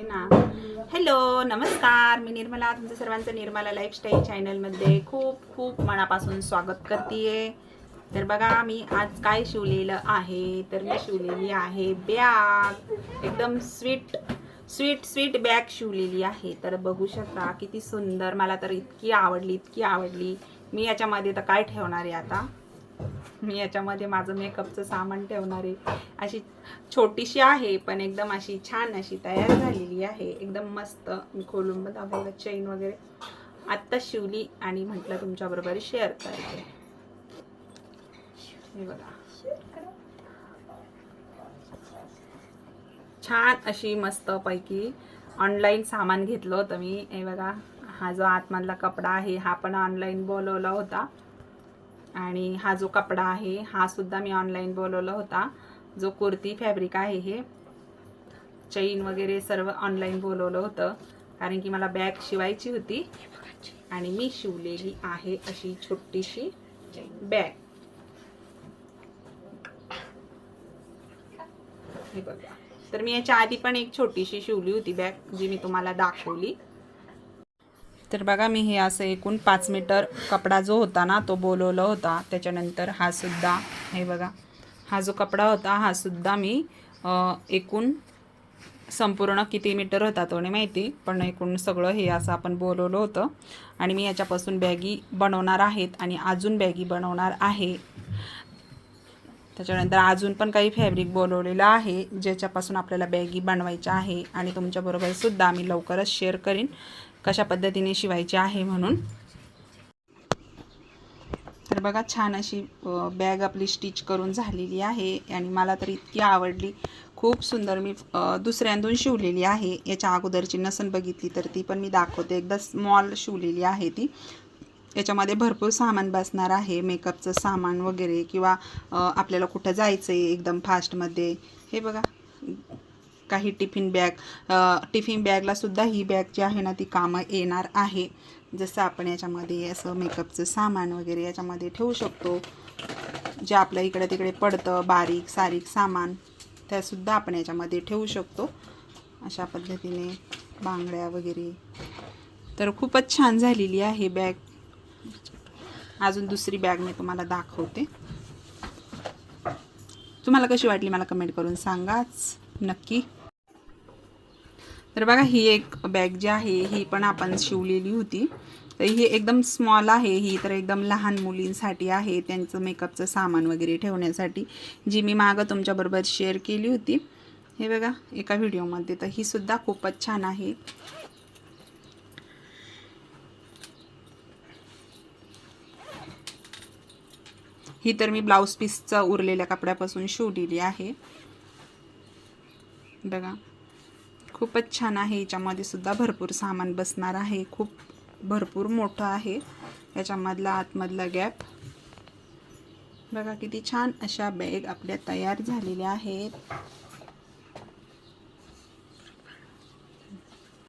करते ना. हॅलो नमस्कार. मी निर्मला तुमचं सर्वांचं निर्मला लाईफस्टाईल चॅनलमध्ये खूप खूप मनापासून स्वागत करते तर बघा मी आज काय शिवलेलं आहे? तर मी शिवलेली आहे बॅग एकदम स्वीट स्वीट स्वीट बॅग शिवलेली आहे. तर बघू शकता किती सुंदर. मला तर इतकी आवडली इतकी आवडली. मी याच्यामध्ये तर काय ठेवणार आहे आता? मी याच्यामध्ये माझं मेकअपचं सामान ठेवणार आहे. अशी छोटीशी आहे पण एकदम अशी छान अशी तयार झालेली आहे. एकदम मस्त. मी खोलून दाखवलं चेन वगैरे. आत्ता शिवली आणि म्हटलं तुमच्याबरोबर शेअर करायचे. हे बघा. छान अशी मस्त पैकी ऑनलाईन सामान घेतलं होतं मी. हे बघा हा जो आतमधला कपडा आहे हा पण ऑनलाईन बोलवला होता. आणि हा जो कपडा आहे हा सुद्धा मी ऑनलाईन बोलवला होता. जो कुर्ती फॅब्रिक आहे हे. चैन वगैरे सर्व ऑनलाईन बोलवलं होतं. कारण की मला बॅग शिवायची होती. आणि मी शिवलेली आहे अशी छोटीशी बॅग हे बघा. तर मी याच्या आधी पण एक छोटीशी शिवली होती बॅग जी मी तुम्हाला दाखवली. तर बघा मी हे असं एकूण पाच मीटर कपडा जो होता ना तो बोलवला होता. त्याच्यानंतर हा सुद्धा हे बघा हा जो कपडा होता हा सुद्धा मी एकूण संपूर्ण किती मीटर होता तो नाही माहिती पण एकूण सगळं हे असं आपण बोलवलं होतं. आणि मी याच्यापासून बॅगी बनवणार आहेत आणि अजून बॅगी बनवणार आहे. त्याच्यानंतर अजून पण काही फॅब्रिक बोलवलेलं आहे ज्याच्यापासून आपल्याला बॅगी बनवायच्या आहे. आणि तुमच्याबरोबर सुद्धा मी लवकरच शेअर करीन. कशा पद्धतीने शिवायची आहे म्हणून. तर बघा छान अशी बॅग आपली स्टिच करून झालेली आहे आणि मला तर इतकी आवडली. खूप सुंदर मी दुसऱ्यांदून शिवलेली आहे. याच्या अगोदरची नसन बघितली तर ती पण मी दाखवते. एकदा स्मॉल शिवलेली आहे ती. याच्यामध्ये भरपूर सामान बसणार आहे. मेकअपचं सामान वगैरे किंवा आपल्याला कुठं जायचं आहे एकदम फास्टमध्ये हे बघा काही टिफिन बॅग टिफिन बॅगलासुद्धा ही बॅग जी आहे ना ती कामं येणार आहे. जसं आपण याच्यामध्ये असं मेकअपचं सामान वगैरे याच्यामध्ये ठेवू शकतो. जे आपल्या इकडे तिकडे पडतं बारीक सारीक सामान त्यासुद्धा आपण याच्यामध्ये ठेवू शकतो. अशा पद्धतीने बांगड्या वगैरे. तर खूपच छान झालेली आहे बॅग. अजून दुसरी बॅग मी तुम्हाला दाखवते. तुम्हाला कशी वाटली मला कमेंट करून सांगाच. नक्की. तर बघा ही एक बॅग जी आहे ही पण आपण शिवलेली होती. तर ही एकदम स्मॉल आहे ही तर एकदम लहान मुलींसाठी आहे त्यांचं मेकअपचं सामान वगैरे ठेवण्यासाठी जी मी मागं तुमच्याबरोबर शेअर केली होती. हे बघा एका व्हिडिओमध्ये तर ही सुद्धा खूपच छान आहे. ही तर मी ब्लाऊज पीसचा उरलेल्या कपड्यापासून शिवलेली आहे. बघा. खूपच छान आहे. याच्यामध्ये सुद्धा भरपूर सामान बसणार आहे. खूप भरपूर मोठं आहे. याच्यामधला आतमधला गॅप. बघा किती छान अशा बॅग आपल्या तयार झालेल्या आहेत.